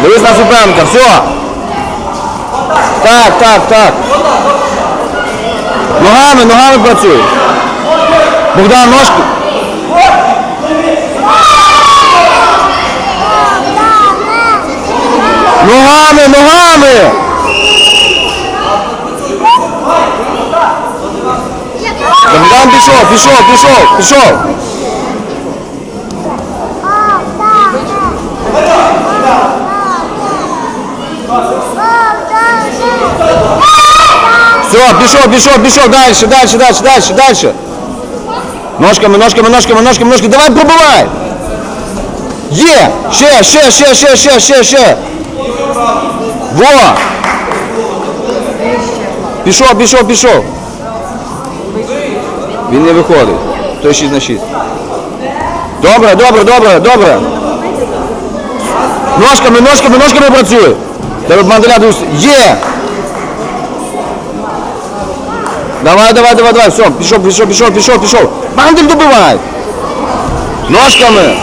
Дивись на суперника, все. Так, так, так. Ногами, ногами працюй. Богдан, ножки. Ногами, ногами! Богдан пішов, пішов, пішов, пішов. Все, пішов, пішов, пішов, дальше, дальше, дальше, дальше, дальше. Ножками, ножками, ножками, ножками, ножками. Давай пробивай. Є! Ще, ще, ще, ще, ще, ще, ще. Во! Пішов, пішов, пішов. Він не виходить. Той 6 на 6. Добре, добре, добре, добре. Ножками, ножками, ножками працює. Тебе мандаля дивись. Є! Давай, давай, давай, давай, все, пішов, пішов, пішов, пішов, пішов. Мандель добивай. Ножками.